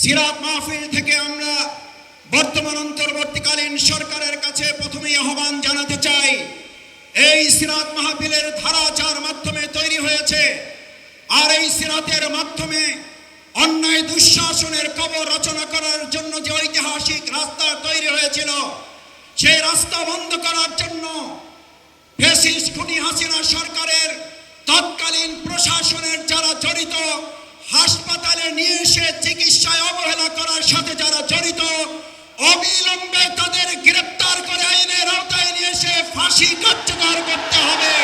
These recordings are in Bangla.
সিরাত মাহফিল থেকে আমরা বর্তমান অন্তর্বর্তীকালীন সরকারের কাছে প্রথমেই আহ্বান জানাতে চাই। এই সিরাত মাহফিলের ধারাচার মাধ্যমে তৈরি হয়েছে। আর এই সিরাতের মাধ্যমে অন্যায় দুঃশাসনের কবর রচনা করার জন্য যে ঐতিহাসিক রাস্তা তৈরি হয়েছিল, সেই রাস্তা বন্ধ করার জন্য ফেসিস খুনি হাসিনা সরকারের তৎকালীন প্রশাসনের যারা জড়িত হাসপাতালে নিয়ে এসে চিকিৎসায় অবহেলা করার সাথে যারা জড়িত, অবিলম্বে তাদের গ্রেপ্তার করে আইনের আওতায় নিয়ে এসে ফাঁসি কার্যকর করতে হবে।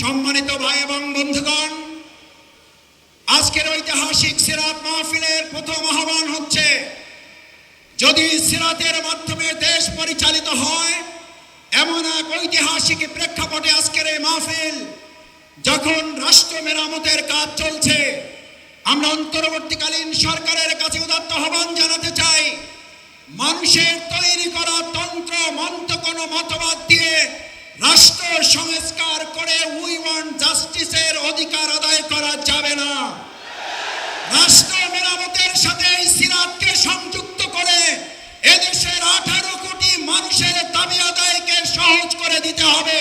সম্মানিত ভাই এবং বন্ধুগণ, আজকের ঐতিহাসিক সিরাত মাহফিলের প্রথম আহ্বান হচ্ছে, যদি সিরাতের মাধ্যমে দেশ পরিচালিত হয়, এমন এক ঐতিহাসিক প্রেক্ষাপটে আজকের এই মাহফিল যখন রাষ্ট্র মেরামতের কাজ চলছে, আমরা অন্তর্বর্তীকালীন সরকারের কাছে উদাত্ত আহ্বান জানাতে চাই, মানুষের তৈরি করা তন্ত্র, মন্ত্র কোনো মতবাদ দিয়ে রাষ্ট্র সংস্কার করে উই ওয়ান্ট জাস্টিসের অধিকার আদায় করা যাবে না। রাষ্ট্র মেরামতের সাথে সিরাতকে সংযুক্ত করে এদেশের আঠারো কোটি মানুষের দাবি আদায়কে সহজ করে দিতে হবে।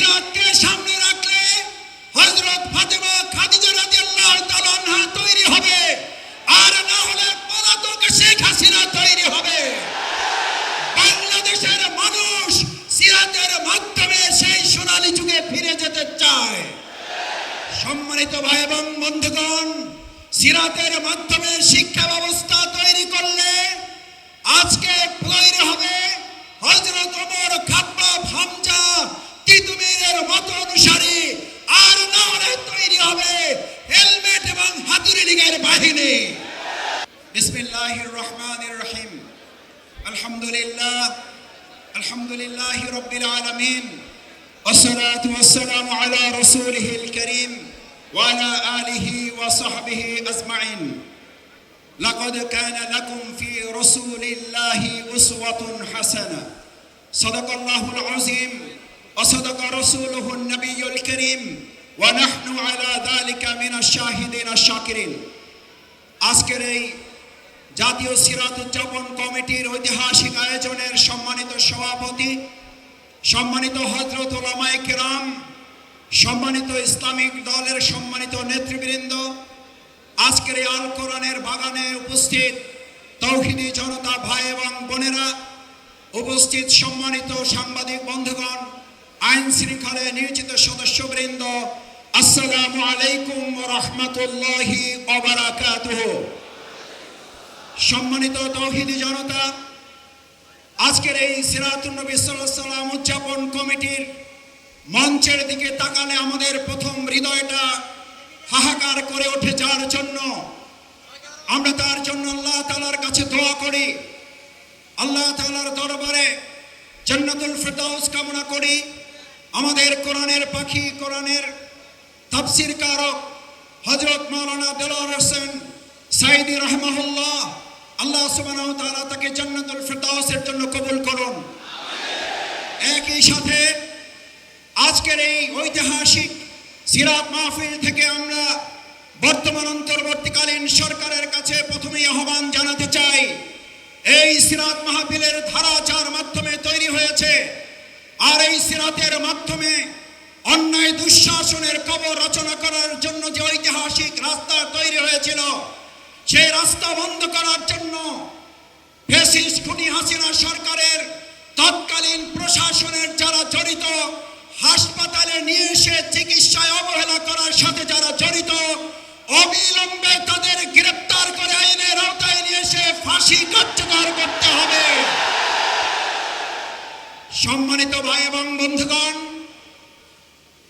সিরাতকে সামনে রাখলে হজরত ফাতেমা খাদিজা রাদিয়াল্লাহু তাআলা আনহা তৈরি হবে। আর না হলে পলাতক শেখ হাসিনা তৈরি হবে। বাংলাদেশের মানুষ সিরাতের মাধ্যমে সেই সোনালী যুগে ফিরে যেতে চায়। সম্মানিত ভাই এবং বন্ধুগণ, সিরাতের মাধ্যমে শিক্ষা ব্যবস্থা তৈরি করলে আজকে তৈরি হবে হজরত ওমর খাব্বাব হামজা তিতুমিরের মত অনুসারী আর না হলে তৈরি হবে হেলমেট এবং হাতুড়ি লীগের বাহিনী বিসমিল্লাহির রহমানির রহিম আলহামদুলিল্লাহ আলহামদুলিল্লাহ রব্বিল আলামিন والصلاة والسلام على رسوله الكريم وعلى آله وصحبه أجمعين لقد كان لكم في رسول الله أسوة حسنة صدق الله العظيم وصدق رسوله النبي الكريم ونحن على ذلك من الشاهدين الشاكرين আজকের এই জাতীয় সিরাত উদযাপন কমিটির ঐতিহাসিক আয়োজনের সম্মানিত সভাপতি সম্মানিত হজরত ওলামায়ে কেরাম সম্মানিত ইসলামিক দলের সম্মানিত নেতৃবৃন্দ আজকের এই আল কোরআনের বাগানে উপস্থিত তৌহিদি জনতা ভাই এবং বোনেরা উপস্থিত সম্মানিত সাংবাদিক বন্ধুগণ আইন শৃঙ্খলায় নিয়োজিত সদস্যবৃন্দ, আসসালামু আলাইকুম রহমতুল্লাহি ওবারাকাতুহ সম্মানিত তৌহিদি জনতা, আজকের এই সিরাতুল নবী সাল্লাল্লাহু সাল্লাম উদযাপন কমিটির মঞ্চের দিকে তাকালে আমাদের প্রথম হৃদয়টা হাহাকার করে ওঠে যার জন্য আমরা তার জন্য আল্লাহ তালার কাছে দোয়া করি। আল্লাহ তালার দরবারে জান্নাতুল ফেরদাউস কামনা করি। আমাদের কোরআনের পাখি, কোরআনের তাফসির কারক হজরত মাওলানা দেলোয়ার হোসেন সাইদি রহমাহুল্লাহ। আল্লাহ ওয়া তাআলা তাকে জান্নাতুল ফেরদাউসের জন্য কবুল করুন। একই সাথে আজকের এই ঐতিহাসিক সিরাত মাহফিল থেকে আমরা বর্তমান অন্তর্বর্তীকালীন সরকারের কাছে প্রথমেই আহ্বান জানাতে চাই, এই সিরাত মাহফিলের ধারাচার মাধ্যমে তৈরি হয়েছে। আর এই সিরাতের মাধ্যমে অন্যায় দুঃশাসনের কবর রচনা করার জন্য যে ঐতিহাসিক রাস্তা তৈরি হয়েছিল, সেই রাস্তা বন্ধ করার জন্য খুনি হাসিনা সরকারের তৎকালীন প্রশাসনের যারা জড়িত, হাসপাতালে নিয়ে এসে চিকিৎসায় অবহেলা করার সাথে যারা জড়িত, অবিলম্বে তাদের গ্রেপ্তার করে আইনের আওতায় নিয়ে এসে ফাঁসি কার্যকর করতে হবে। সম্মানিত ভাই এবং বন্ধুগণ,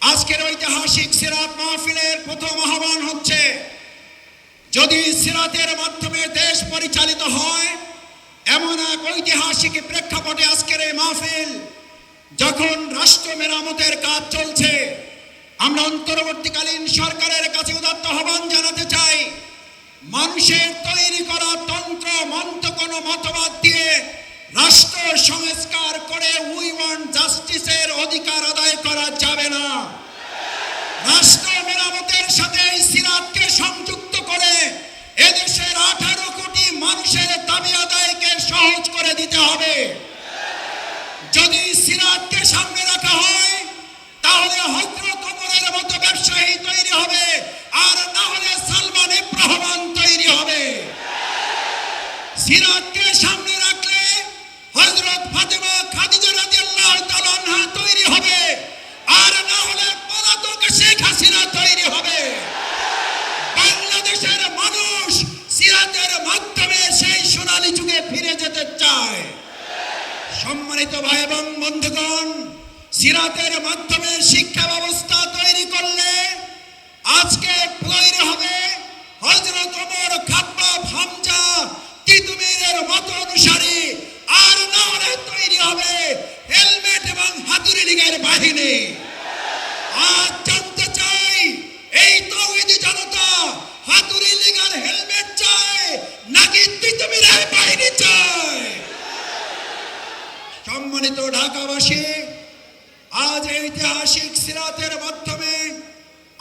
আজকের ঐতিহাসিক সিরাত মাহফিলের প্রথম আহ্বান হচ্ছে, যদি সিরাতের মাধ্যমে দেশ পরিচালিত হয়, এমন এক ঐতিহাসিক প্রেক্ষাপটে আজকের এই মাহফিল, যখন রাষ্ট্র মেরামতের কাজ চলছে, আমরা অন্তর্বর্তীকালীন সরকারের কাছে উদাত্ত আহ্বান জানাতে চাই, মানুষের তৈরি করা তন্ত্র, মন্ত্র রাষ্ট্র সংস্কার করে উই ওয়ান্ট জাস্টিসের অধিকার আদায় করা যাবে না। রাষ্ট্র মেরামতের সাথে সিরাতকে সংযুক্ত করে এদেশের আঠারো কোটি মানুষের দাবি আদায়কে সহজ করে দিতে হবে। যদি সিরাতকে সামনে রাখা হয়, তাহলে হজরত ওমরের মতো ব্যবসায়ী তৈরি হবে, আর না হলে সালমান ইব্রাহমান তৈরি হবে। সিরাতকে সামনে হজরত ফাতেমা খাদিজা রাদিয়াল্লাহু তাআলা আনহা তৈরি হবে। আর না হলে পলাতক শেখ হাসিনা তৈরি হবে। বাংলাদেশের মানুষ সিরাতের মাধ্যমে সেই সোনালী যুগে ফিরে যেতে চায়। সম্মানিত ভাই এবং বন্ধুগণ, সিরাতের মাধ্যমে শিক্ষা ব্যবস্থা তৈরি করলে আজকে তৈরি হবে হজরত ওমর খাব্বাব হামজা তিতুমিরের মত অনুসারী আর না হলে তৈরি হবে হেলমেট এবং হাতুড়ি লীগের বাহিনী। আজ জানতে চাই, এই তৌহিদি জনতা হাতুড়ি লীগের হেলমেট চায় নাকি তিতুমিরের বাহিনী চায়? সম্মানিত ঢাকাবাসী, আজ ঐতিহাসিক সিরাতের মাধ্যমে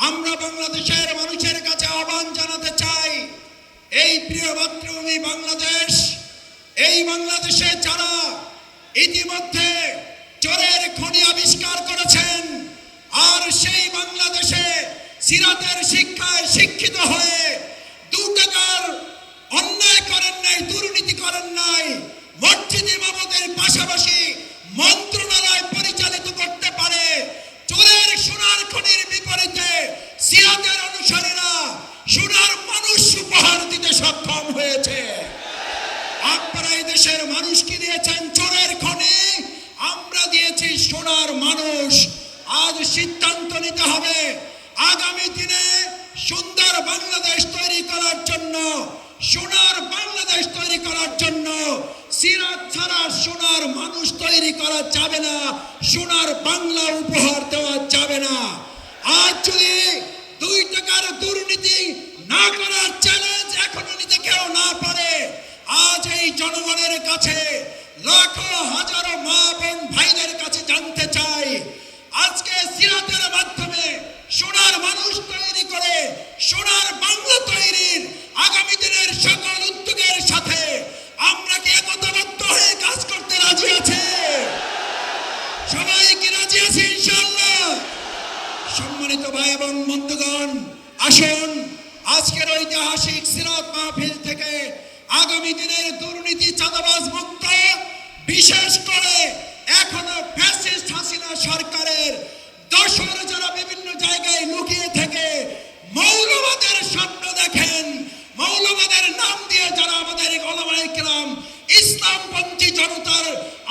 আমরা বাংলাদেশের মানুষের কাছে আহ্বান জানাতে চাই, এই প্রিয় মাতৃভূমি বাংলাদেশ এই বাংলাদেশে যারা ইতিমধ্যে চোরের খনি আবিষ্কার করেছেন, আর সেই বাংলাদেশে সিরাতের শিক্ষায় শিক্ষিত হয়ে দু টাকার অন্যায় করেন নাই, দুর্নীতি করেন নাই, মসজিদ ইমামতের পাশাপাশি মন্ত্রণালয় পরিচালিত করতে পারে, চোরের সোনার খনির বিপরীতে সিরাতের অনুসারীরা সোনার মানুষ উপহার দিতে সক্ষম হয়েছে। এই দেশের মানুষকে দিয়েছেন চোরের খনি। আমরা দিয়েছি সোনার মানুষ। আজ সিদ্ধান্ত নিতে হবে আগামী দিনে সুন্দর বাংলাদেশ তৈরি করার জন্য, সোনার বাংলাদেশ তৈরি করার জন্য সিরাত ছাড়া সোনার মানুষ তৈরি করা যাবে না, সোনার বাংলা উপহার দেওয়া যাবে না। আজ যদি দুই টাকার দুর্নীতি না করার চ্যালেঞ্জ এখনও নিতে কেউ না পারে কাছে লাখো হাজারো মা বোন ভাইদের কাছে জানতে চাই, আজকে সিরাতের মাধ্যমে সোনার মানুষ তৈরি করে, সোনার বাংলা তৈরির আগামী দিনের সকল উদ্যোগের সাথে আমরা কি একতাবদ্ধ হয়ে কাজ করতে রাজি আছে? সবাই কি রাজি আছে ইনশাআল্লাহ? সম্মানিত ভাই এবং বন্ধুগণ, আসুন, আজকের ঐতিহাসিক সিরাত মাহফিল থেকে আগামী দিনের দুর্নীতি, চাঁদাবাজ মুক্ত, বিশেষ করে এখনও ফ্যাসিস্ট হাসিনা সরকারের দোষর যারা বিভিন্ন জায়গায় লুকিয়ে থেকে মৌলবাদের স্বপ্ন দেখেন, মৌলবাদের নাম দিয়ে যারা আমাদের গলামাই কেরাম ইসলামপন্থী জনতার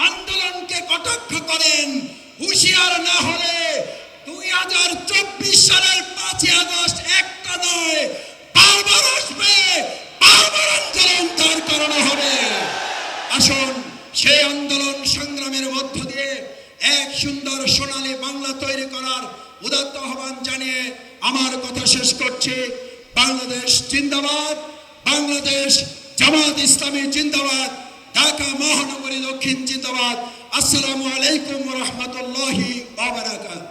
আন্দোলনকে কটাক্ষ করেন, হুঁশিয়ার না হলে দুই হাজার চব্বিশ সালের পাঁচই আগস্ট একটা নয় সেই আন্দোলন সংগ্রামের মধ্য দিয়ে এক সুন্দর সোনালী বাংলা তৈরি করার উদাত্ত আহ্বান জানিয়ে আমার কথা শেষ করছি। বাংলাদেশ জিন্দাবাদ, বাংলাদেশ জামাত ইসলামী জিন্দাবাদ, ঢাকা মহানগরী দক্ষিণ জিন্দাবাদ। আসসালামু আলাইকুম রহমতুল্লাহি বাবারাকাত